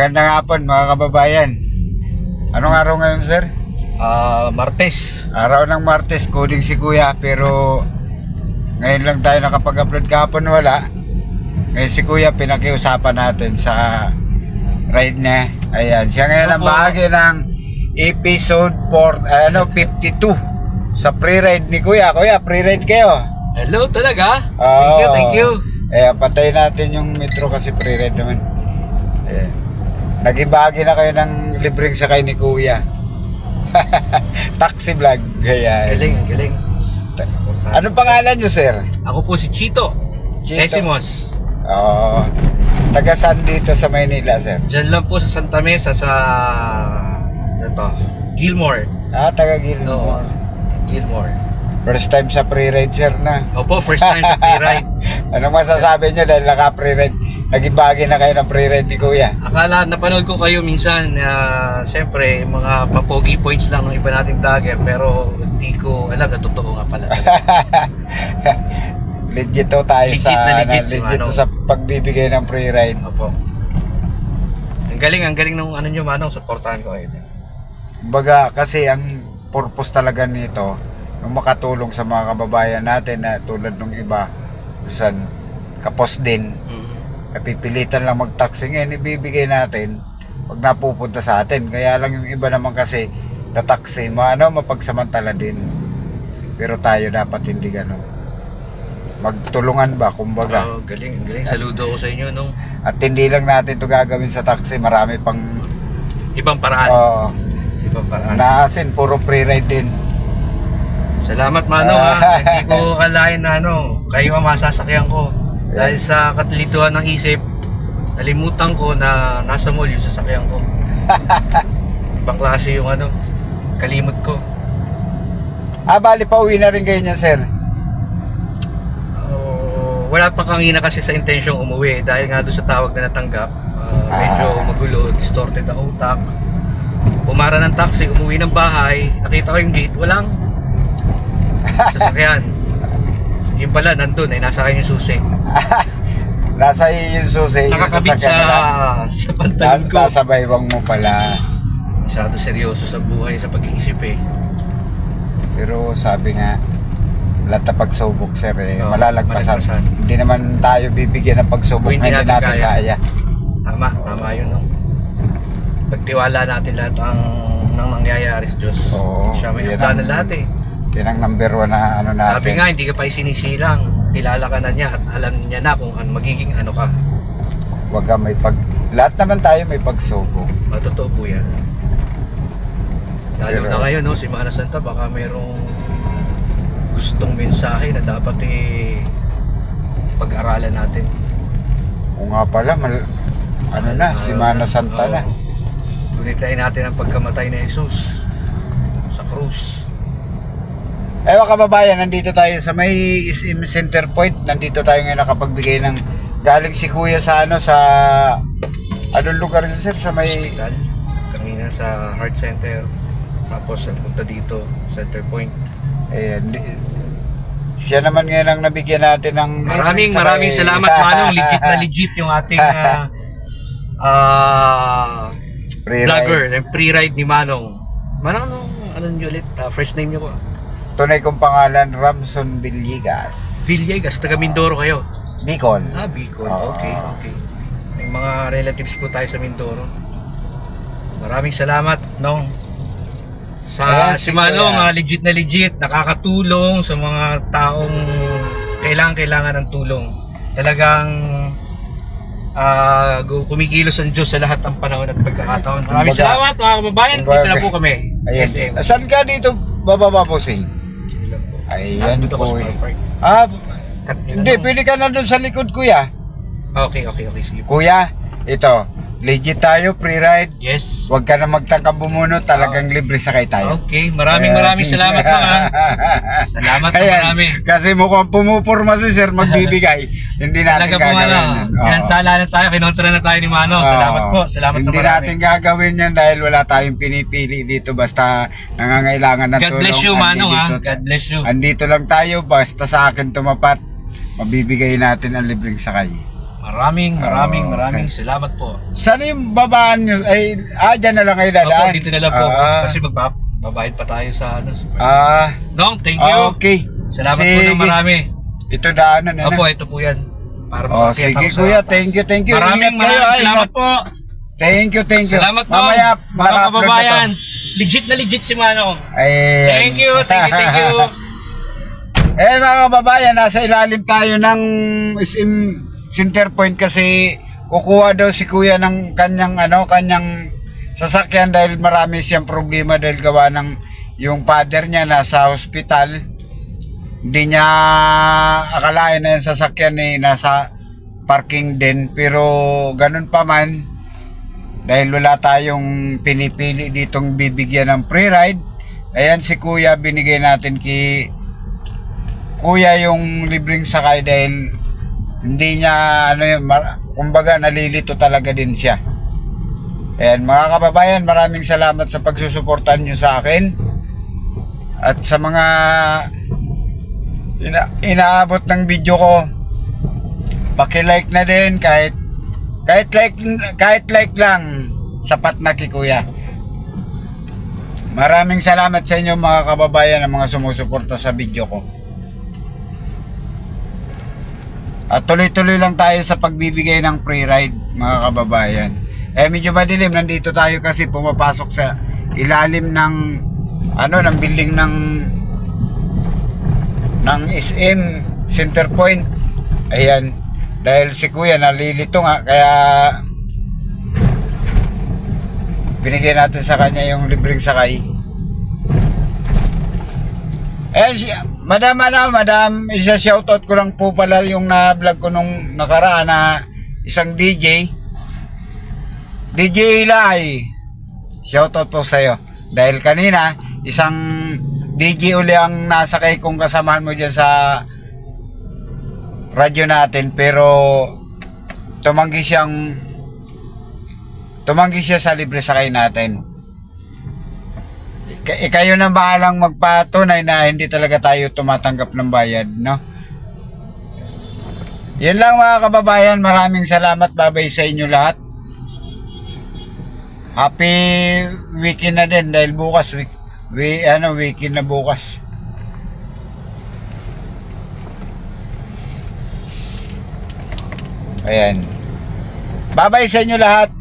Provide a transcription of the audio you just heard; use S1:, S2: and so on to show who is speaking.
S1: Magandang hapon mga kababayan. Anong araw ngayon sir?
S2: Ah, Martes.
S1: Araw ng Martes, coding si Kuya pero ngayon lang tayo nakapag-upload kahapon wala. Ngayon si Kuya pinakiusapan natin sa ride niya. Ayan, siya ngayon ang
S2: Opo.
S1: bahagi ng episode 4, ano, 52 sa pre-ride ni Kuya. Kuya, pre-ride kayo.
S2: Hello talaga?
S1: Oo.
S2: Thank you, thank you.
S1: Ayan, patay natin yung metro kasi pre-ride naman. Ayan. Naging bahagi na kayo ng libreng sakay ni Kuya. Taxi vlog. Ayan.
S2: Galing, galing.
S1: Anong pangalan nyo, sir?
S2: Ako po si Chito.
S1: Chito.
S2: Desimos.
S1: Oo. taga saan dito sa Maynila, sir?
S2: Diyan lang po sa Santa Mesa sa... Ito. Gilmore.
S1: Ah, taga
S2: Oo.
S1: Gilmore. First time sa pre-ride, sir, na.
S2: Opo, first time sa pre-ride.
S1: Anong masasabi nyo dahil naka-pre-ride? Naging bahagi na kayo ng pre-ride ni Kuya.
S2: Akala, napanood ko kayo minsan na siyempre mga papogi points lang ng iba nating vlogger pero hindi ko alam na totoo nga pala.
S1: legit to tayo
S2: Legit
S1: sa
S2: na legit
S1: ano, legit to
S2: ano.
S1: sa pagbibigay ng pre-ride.
S2: Opo. Ang galing, ang galing ng ano nyo manong, supportahan ko kayo.
S1: Baga kasi ang purpose talaga nito makatulong sa mga kababayan natin na tulad ng iba sa kapos din.
S2: Mm.
S1: napipilitan lang mag-taxi. Ngayon ibibigay natin pag napupunta sa atin. Kaya lang yung iba naman kasi na taxi maano mapagsamantala din. Pero tayo dapat hindi gano'n magtulungan ba kumbaga?
S2: Oh, galing, galing. Saludo ko sa inyo nung
S1: at hindi lang natin to gagawin sa taxi marami pang
S2: ibang paraan.
S1: oh,
S2: ibang paraan.
S1: naasin puro pre-ride din
S2: Salamat Mano ha. Hindi ko kalain na ano, kayo ang masasakyan ko. Dahil sa katilituhan ng isip, nalimutan ko na nasa mall yung sasakyan ko. Ibang klase yung ano, kalimot ko.
S1: ah bali pa uwi na rin kayo niyan sir
S2: Oh, wala pa kangina kasi sa intensyong umuwi dahil nga doon sa tawag na natanggap. ah, medyo magulo, distorted ang utak. Pumara ng taxi, umuwi ng bahay, nakita ko yung gate, walang sasakyan. Yung pala, nandun, ay nasa akin yung susi.
S1: nasa iyo yung susi
S2: Nakakabit sa, sa pantalon ko.
S1: nasa baywang mo pala
S2: Masyado seryoso sa buhay, sa pag-iisip eh.
S1: Pero sabi nga, lahat na pagsubok sir eh,
S2: Oo,
S1: malalagpasan.
S2: malalagpasan.
S1: Hindi naman tayo bibigyan ng pagsubok
S2: Kung
S1: na
S2: hindi
S1: hindi
S2: natin
S1: natin kaya.
S2: kaya. Tama, tama yun. No? Pagtiwala natin lahat ang nang nangyayari sa Diyos.
S1: Oo,
S2: Siya may
S1: yan
S2: handa
S1: ang-
S2: na lahat eh.
S1: Yan ang number one na ano natin.
S2: Sabi nga, hindi ka pa isinisilang. Kilala ka na niya at alam niya na kung ano, magiging ano ka.
S1: Wag ka may pag... Lahat naman tayo may pagsubok.
S2: Matotoo po yan. Lalo
S1: Pero-
S2: na ngayon, no, si Mana Santa, baka mayroong gustong mensahe na dapat eh pag-aralan natin.
S1: O nga pala, mal, ano na, si Mana Santa na.
S2: Gunitain natin ang pagkamatay ni Jesus sa krus.
S1: Mga kababayan, nandito tayo sa may SM Center Point. Nandito tayo ngayon nakapagbigay ng galing si Kuya sa ano sa anong lugar yun sir sa may
S2: Hospital. Kanina sa heart center. Tapos punta dito, center point.
S1: Ayan. Siya naman ngayon ang nabigyan natin ng
S2: Maraming
S1: sa
S2: maraming
S1: may-
S2: salamat Manong. Legit na legit yung ating ah ah,
S1: Pre-ride.
S2: vlogger. Yung pre-ride ni Manong. Manong, anong, ano nyo ulit? Ah, first name nyo po?
S1: Tunay kong pangalan, Ramson Villegas.
S2: Villegas, taga Mindoro kayo.
S1: Bicol.
S2: Ah, Bicol.
S1: Oo.
S2: Okay, okay. May mga relatives po tayo sa Mindoro. Maraming salamat, Nong. Sa
S1: Ayan,
S2: si
S1: si
S2: Manong,
S1: Kuya.
S2: ah, legit na legit, nakakatulong sa mga taong kailangan-kailangan ng tulong. Talagang ah, gu- kumikilos ang Diyos sa lahat ng panahon at pagkakataon. Maraming
S1: Kumbaga-
S2: salamat mga kababayan. Dito na po kami.
S1: Ayan.
S2: SM.
S1: Saan ka dito bababa po, Sing? Ayan
S2: ako
S1: po. Ah,
S2: na
S1: hindi,
S2: lang.
S1: pili ka na doon sa likod, kuya.
S2: Okay, okay, okay. Sige.
S1: Kuya, ito, legit tayo, pre-ride.
S2: Yes.
S1: Huwag ka na magtangkang bumunot, talagang libre sakay tayo.
S2: Okay, maraming maraming salamat mga. Salamat na
S1: Ayan,
S2: marami.
S1: Kasi mukhang pumupurma si sir magbibigay. Hindi natin
S2: Talaga po
S1: gagawin
S2: ano,
S1: yan. Oo.
S2: sinansala na tayo, kinontra na tayo ni Mano. Salamat
S1: Oo.
S2: po, salamat
S1: Hindi
S2: na marami.
S1: natin gagawin yan dahil wala tayong pinipili dito basta nangangailangan ng
S2: God
S1: tulong.
S2: bless you, Manong ha.
S1: andito-
S2: God bless you.
S1: Andito lang tayo basta sa akin tumapat. Mabibigay natin ang libreng sakay.
S2: Maraming, maraming,
S1: Oh,
S2: maraming salamat po.
S1: Saan yung babaan nyo? Ay, ah, dyan na lang kayo
S2: Opo,
S1: dadaan.
S2: dito na lang po.
S1: Ah,
S2: Kasi magbabayad pa tayo sa ano. Sa
S1: ah,
S2: Dong, thank you.
S1: okay.
S2: Salamat po
S1: Sige.
S2: ng marami.
S1: Ito daanan na
S2: Opo,
S1: na.
S2: ito po yan. Para
S1: Oh,
S2: masakyan
S1: sige
S2: ako sa
S1: kuya, thank you, thank you.
S2: Maraming,
S1: Ingat kayo,
S2: maraming
S1: ah,
S2: salamat
S1: ingat.
S2: po.
S1: Thank you, thank you.
S2: Salamat po.
S1: Mamaya,
S2: mga
S1: na to.
S2: kababayan. Legit na legit si Manong.
S1: Ayan.
S2: Thank you, thank you, thank you.
S1: eh mga kababayan, nasa ilalim tayo ng SM Center Point kasi kukuha daw si kuya ng kanyang ano, kanyang sasakyan dahil marami siyang problema dahil gawa ng yung father niya nasa hospital. Hindi niya akalain na yung sasakyan eh, nasa parking din pero ganun pa man dahil wala tayong pinipili ditong bibigyan ng free ride ayan si kuya binigay natin kay kuya yung libreng sakay dahil hindi niya ano yun, mar- kumbaga nalilito talaga din siya ayan mga kababayan maraming salamat sa pagsusuportan nyo sa akin at sa mga ina inaabot ng video ko paki-like na din kahit kahit like kahit like lang sapat na kay kuya. Maraming salamat sa inyo mga kababayan ng mga sumusuporta sa video ko. At tuloy-tuloy lang tayo sa pagbibigay ng free ride mga kababayan. Eh medyo madilim nandito tayo kasi pumapasok sa ilalim ng ano ng building ng ng SM Center Point. Ayan. Dahil si kuya nalilito nga kaya binigyan natin sa kanya yung libreng sakay. Eh, si, madam, ano, madam, isa shoutout ko lang po pala yung na-vlog ko nung nakaraan na isang DJ. DJ Eli. Shoutout po sa'yo. Dahil kanina, isang DJ uli ang nasakay kong kasamahan mo dyan sa radyo natin pero tumanggi siyang tumanggi siya sa libre sakay natin. Ika- eh, kayo na bahalang magpatunay na hindi talaga tayo tumatanggap ng bayad, no? Yan lang mga kababayan, maraming salamat, babay sa inyo lahat. Happy weekend na din dahil bukas week, we, ano, weekend na bukas. Ayan. Babay sa inyo lahat.